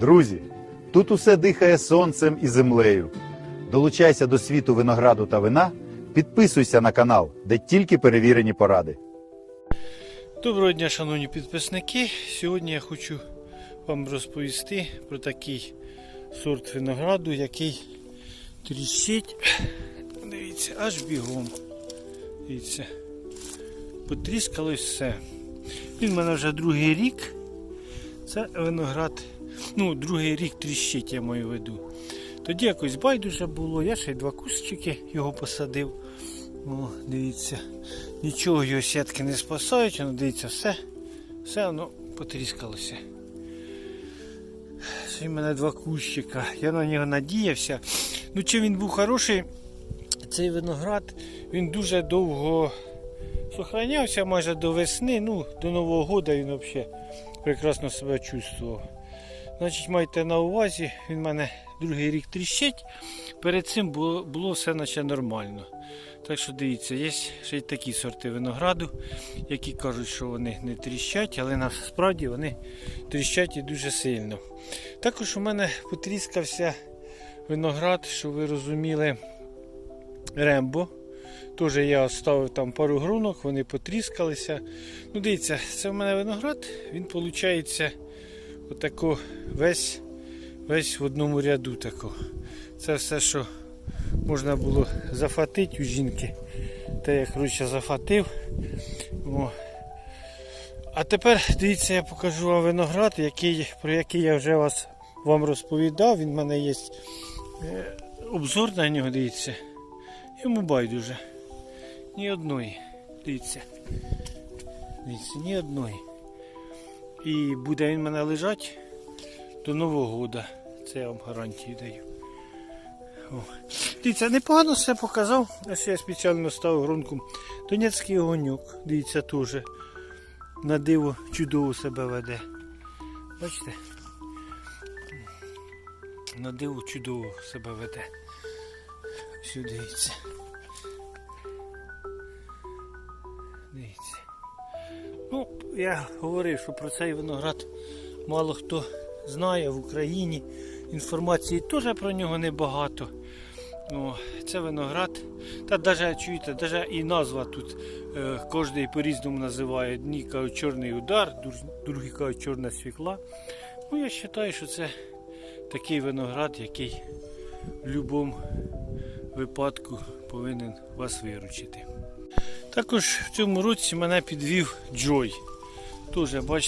Друзі, тут усе дихає сонцем і землею. Долучайся до світу винограду та вина, підписуйся на канал, де тільки перевірені поради. Доброго дня, шановні підписники. Сьогодні я хочу вам розповісти про такий сорт винограду, який тріщить. Дивіться, аж бігом. Дивіться. Потріскалось все. Він в мене вже другий рік. Це виноград. Ну, другий рік тріщить, я маю в виду. Тоді якось байдуже було, я ще й два кущики його посадив. О, дивіться. Нічого його сітки не спасають, воно дивіться, все, все воно потріскалося. Й в мене два кущика. Я на нього надіявся. Ну, чи він був хороший, цей виноград, він дуже довго сохранявся майже до весни, ну, до Нового року він взагалі прекрасно себе чувствував. Значить, майте на увазі, він в мене другий рік тріщить. Перед цим було, було все наче нормально. Так що дивіться, є ще й такі сорти винограду, які кажуть, що вони не тріщать, але насправді вони тріщать і дуже сильно. Також у мене потріскався виноград, що ви розуміли, рембо. Теж я ставив там пару грунок, вони потріскалися. Ну, дивіться, це в мене виноград, він виходить отако весь, весь в одному ряду. Тако. Це все, що можна було зафатити у жінки. Те я коротше зафатив. О. А тепер дивіться, я покажу вам виноград, який, про який я вже вас, вам розповідав. Він в мене є е, обзор на нього, дивіться. Йому байдуже. Ні одної. Дивіться. Дивіться, ні одної. І буде він мене лежати до Нового року. Це я вам гарантію даю. Дивіться, непогано все показав. Ось я спеціально ставив гронку. Донецький огоньок. Дивіться, теж на диво чудово себе веде. Бачите? На диво чудово себе веде. Сюди дивіться. Дивіться. Ну, я говорив, що про цей виноград мало хто знає в Україні. Інформації теж про нього небагато. Ну, це виноград. Та навіть чуєте, навіть і назва тут е, кожен по-різному називає. Одні кажуть чорний удар, другі кажуть чорна свікла. Ну, я вважаю, що це такий виноград, який в будь-якому випадку повинен вас виручити. Також в цьому році мене підвів Джой. Теж, бачите,